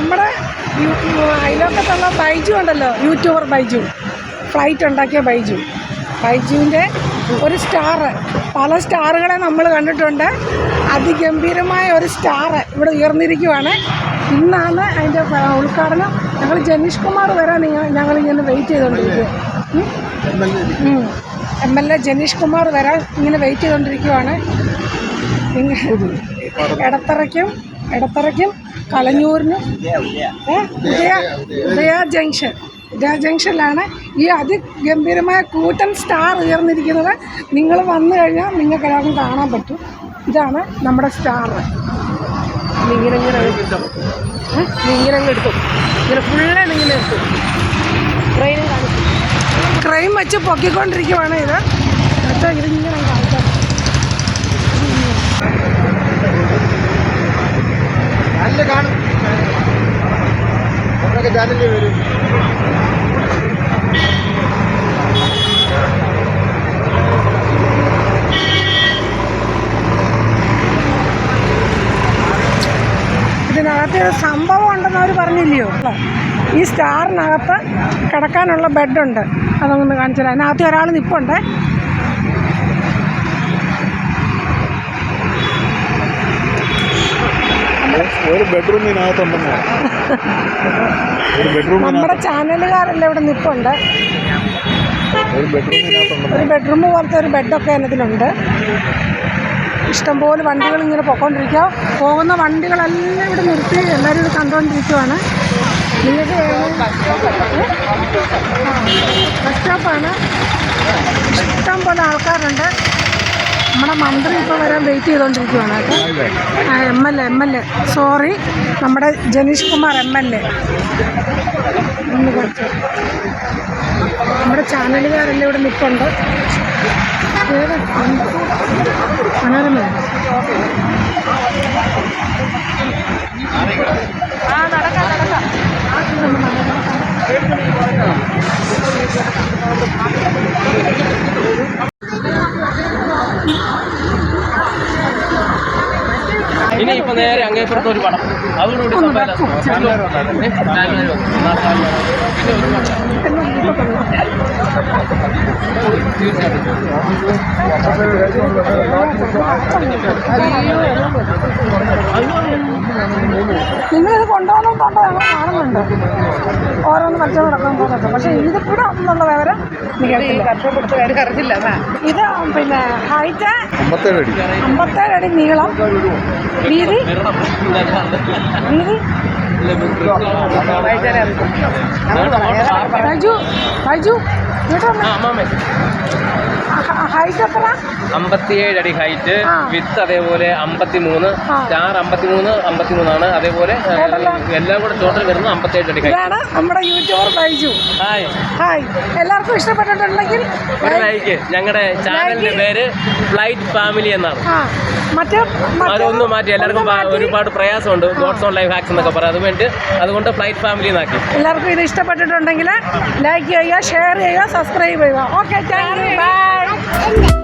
നമ്മുടെ അയലോക്കത്തുള്ള ബൈജു ഉണ്ടല്ലോ. YouTuber Baiju. Flight ഉണ്ടാക്കിയ ബൈജു. ബൈജുവിന്റെ ഒരു സ്റ്റാർ പല സ്റ്റാറുകളെ നമ്മൾ കണ്ടിട്ടുണ്ട്. അതിഗംഭീരമായ ഒരു സ്റ്റാർ ഇവിടെ ഉയർന്നിരിക്കുവാണ്. ഇന്നാണ് അതിന്റെ ഉദ്ഘാടനം. ഞങ്ങൾ ജനീഷ് കുമാർ വരാൻ ഞങ്ങളിങ്ങനെ വെയിറ്റ് ചെയ്തുകൊണ്ടിരിക്കുക M L A Janeesh Kumar വരാൻ ഇങ്ങനെ വെയിറ്റ് ചെയ്തുകൊണ്ടിരിക്കുവാണ്. ഇങ്ങ- ഇടത്തറയ്ക്കും കളഞ്ഞൂരിനും? ഉദയ ഉദയ ജംഗ്ഷൻ ഉദയ ജംഗ്ഷനിലാണ് ഈ അതിഗംഭീരമായ കൂറ്റൻ സ്റ്റാർ ഉയർന്നിരിക്കുന്നത് നിങ്ങൾ വന്നു കഴിഞ്ഞാൽ നിങ്ങൾക്ക് എല്ലാവർക്കും കാണാൻ പറ്റും ഇതാണ് നമ്മുടെ സ്റ്റാർ ഇങ്ങനെ ഇങ്ങനെ എടുക്കും? ഇങ്ങനെ എടുക്കും ഇങ്ങനെ ഫുള്ള് ഇങ്ങനെ എടുക്കും ട്രെയിനും കാണിക്കും ക്രൈം വെച്ച് പൊക്കിക്കൊണ്ടിരിക്കുവാണ് ഇത് എന്നിട്ട് ഇതിങ്ങനെ കാണിക്കാം ചാനലിൽ വരും ഇതിനകത്ത് സംഭവം ഉണ്ടെന്ന് അവർ പറഞ്ഞില്ലയോ? ഈ സ്റ്റാറിനകത്ത് കിടക്കാനുള്ള ബെഡുണ്ട്. അതൊന്ന് കാണിച്ചു അതിനകത്ത് ഒരാൾ നിൽപ്പുണ്ട് ഒരു ബെഡ്റൂമിനകത്തുണ്ടെന്നാണ് ഒരു ബെഡ്റൂം നമ്മുടെ ചാനലുകാരെല്ലാം ഇവിടെ നിൽപ്പുണ്ട് ഒരു ബെഡ്റൂം പോലത്തെ ഒരു ബെഡൊക്കെ അതിനുണ്ട് ഇഷ്ടംപോലെ വണ്ടികൾ ഇങ്ങനെ പൊക്കോണ്ടിരിക്കുക പോകുന്ന വണ്ടികളെല്ലാം ഇവിടെ നിർത്തി എല്ലാവരും ഇത് കണ്ടുകൊണ്ടിരിക്കുവാണ് നിങ്ങൾക്ക് ബസ് സ്റ്റോപ്പാണ്. ഇഷ്ടം പോലെ ആൾക്കാരുണ്ട്. നമ്മുടെ മന്ത്രി ഇപ്പോൾ വരാൻ വെയിറ്റ് ചെയ്തുകൊണ്ടിരിക്കുകയാണ് കേട്ടോ M L A M L A sorry നമ്മുടെ Janeesh Kumar M L A നമ്മുടെ ചാനലുകാരെല്ലാം ഇവിടെ നിൽപ്പുണ്ട്? മനോരമ. നേരെ അങ്ങേപ്പുറത്ത് ഒരു പടം. അതോടുകൂടി. നിങ്ങളിത് കൊണ്ടുപോകുന്നുണ്ടോ ഞങ്ങൾ കാണുന്നുണ്ട്. ഓരോന്ന് മറ്റു നടക്കാൻ പോകുന്നുണ്ട് പക്ഷേ ഇതിപ്പോഴും എന്നുള്ള വിവരം ഇത് പിന്നെ ഹൈറ്റ് അമ്പത്തേഴ് അടി അമ്പത്തേഴ് അടി നീളം. വീതി? വീതി ബൈജു ബൈജു കേട്ടോ അമ്പത്തിയേഴ് അടി ഹൈറ്റ് വിത്ത് അതേപോലെ അമ്പത്തിമൂന്ന്. സ്റ്റാർ അമ്പത്തിമൂന്ന് അമ്പത്തിമൂന്നാണ്. അതേപോലെ. എല്ലാം കൂടെ ടോട്ടൽ വരുന്നത് അമ്പത്തിയേഴ് അടി ഹൈറ്റ് നമ്മുടെ യൂട്യൂബർ ബൈജു. ഹായ് ഹായ് എല്ലാവർക്കും ഇഷ്ടപ്പെട്ടിട്ടുണ്ടെങ്കിൽ ഒരു ലൈക്ക് ഞങ്ങളുടെ ചാനലിന്റെ പേര് ഫ്ലൈറ്റ് ഫാമിലി എന്നാണ്. അതൊന്നും മറ്റേ എല്ലാവർക്കും. ഒരുപാട് പ്രയാസമുണ്ട്. ഗോഡ്സ് ഓൺ ലൈഫ് ഹാക്സ് എന്നൊക്കെ പറയാം. അതുകൊണ്ട് അതുകൊണ്ട് ഫ്ലൈറ്റ് ഫാമിലി എന്നാക്കി എല്ലാവർക്കും ഇത് ഇഷ്ടപ്പെട്ടിട്ടുണ്ടെങ്കിൽ ലൈക്ക് ചെയ്യുക ഷെയർ ചെയ്യുക സബ്സ്ക്രൈബ് ചെയ്യുക. Okay thank you by